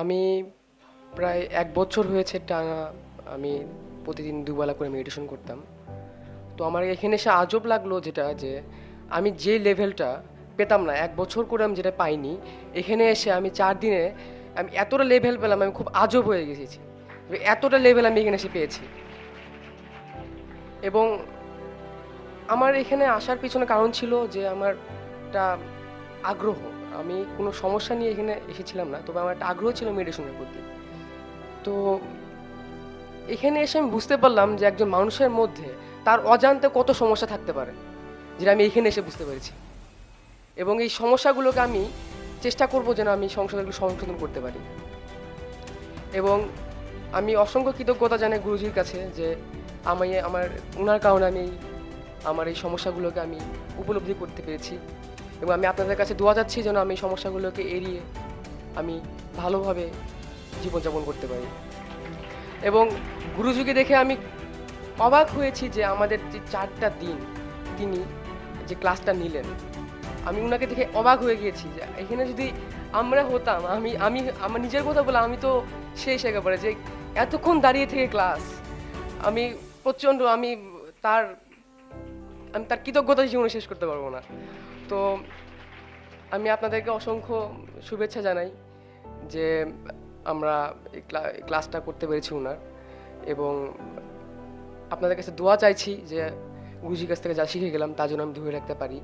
আমি প্রায় এক বছর হয়েছে টানা আমি প্রতিদিন দুবেলা করে মেডিটেশন করতাম। তো আমার এখানে এসে আজব লাগল যেটা যে, আমি যে লেভেলটা পেতাম না, এক বছর করে আমি যেটা পাইনি, এখানে এসে আমি চার দিনে আমি এতটা লেভেল পেলাম, আমি খুব আজব হয়ে গেছি। এতটা লেভেল আমি এখানে এসে পেয়েছি। এবং আমার এখানে আসার পিছনে কারণ ছিল যে, আমার একটা আগ্রহ। আমি কোনো সমস্যা নিয়ে এখানে এসেছিলাম না, তবে আমার একটা আগ্রহ ছিল মেডিটেশনের প্রতি তো এখানে এসে আমি বুঝতে পারলাম যে একজন মানুষের মধ্যে তার অজান্তে কত সমস্যা থাকতে পারে, যেটা আমি এখানে এসে বুঝতে পেরেছি। এবং এই সমস্যাগুলোকে আমি চেষ্টা করব যেন আমি সংশোধনগুলো সংশোধন করতে পারি। এবং আমি অসংখ্য কৃতজ্ঞতা জানাই গুরুজির কাছে যে আমি আমার ওনার কারণে আমি আমার এই সমস্যাগুলোকে আমি উপলব্ধি করতে পেরেছি। এবং আমি আপনাদের কাছে দোয়া যাচ্ছি যেন আমি সমস্যাগুলোকে এড়িয়ে আমি ভালোভাবে জীবনযাপন করতে পারি। এবং গুরুজিকে দেখে আমি অবাক হয়েছি যে আমাদের যে চারটা দিন, তিনি যে ক্লাসটা নিলেন, আমি ওনাকে দেখে অবাক হয়ে গিয়েছি যে এখানে যদি আমরা হতাম, আমি আমি, আমার নিজের কথা বলে আমি তো শেষ একেবারে যে এতক্ষণ দাঁড়িয়ে থেকে ক্লাস, আমি প্রচণ্ড, আমি তার আমি তার কৃতজ্ঞতা জীবনে শেষ করতে পারব না। তো আমি আপনাদেরকে অসংখ্য শুভেচ্ছা জানাই যে আমরা ক্লাসটা করতে পেরেছি ওনার এবং আপনাদের কাছে দোয়া চাইছি যে গুরুজির কাছ থেকে যা শিখে গেলাম তার জন্য আমি ধরে রাখতে পারি।